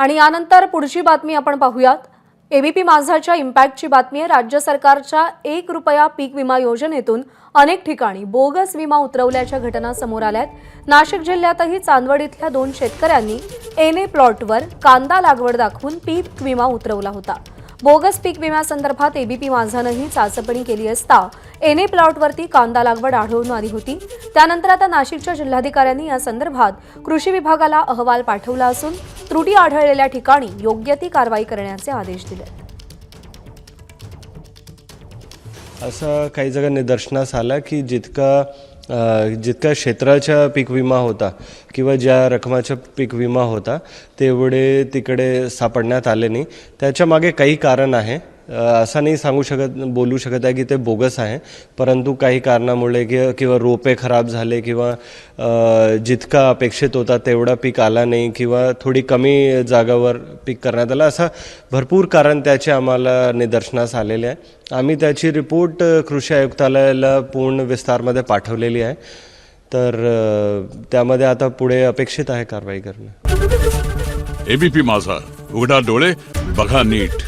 आणि यानंतर पुढची बातमी आपण पाहूयात. एबीपी माझाच्या इम्पॅक्टची बातमी आहे. राज्य सरकारच्या एक रुपया पीक विमा योजनेतून अनेक ठिकाणी बोगस विमा उतरवल्याच्या घटना समोर आल्यात नाशिक जिल्ह्यातही चांदवड इथल्या दोन शेतकऱ्यांनी एनए प्लॉटवर कांदा लागवड दाखवून पीक विमा उतरवला होता. बोगस पीक विम्यासंदर्भात एबीपी माझानंही चाचपणी केली असता एने प्लॉटवरती कांदा लागवड आढळून आली होती. त्यानंतर आता नाशिकच्या जिल्हाधिकाऱ्यांनी या संदर्भात कृषी विभागाला अहवाल पाठवला असून त्रुटी आढळलेल्या ठिकाणी योग्य ती कारवाई करण्याचे आदेश दिले असं काही जगा निदर्शनास आलं की जितका जितका क्षेत्राचा पीक विमा होता किंवा ज्या रकमाचा पीक विमा होता तेवढे तिकडे सापडण्यात आले नाही. त्याच्यामागे काही कारण आहे. असं नाही सांगू शकत बोलू शकत आहे की ते बोगस आहे परंतु काही कारणामुळे कि किंवा रोपे खराब झाले किंवा जितका अपेक्षित होता तेवढा पीक आला नाही किंवा थोडी कमी जागावर पीक करण्यात आलं असं भरपूर कारण त्याचे आम्हाला निदर्शनास आलेले आहे. आम्ही त्याची रिपोर्ट कृषी आयुक्तालयाला पूर्ण विस्तारमध्ये पाठवलेली आहे. तर त्यामध्ये आता पुढे अपेक्षित आहे कारवाई करणं. एबीपी माझा उघडा डोळे बघा नीट.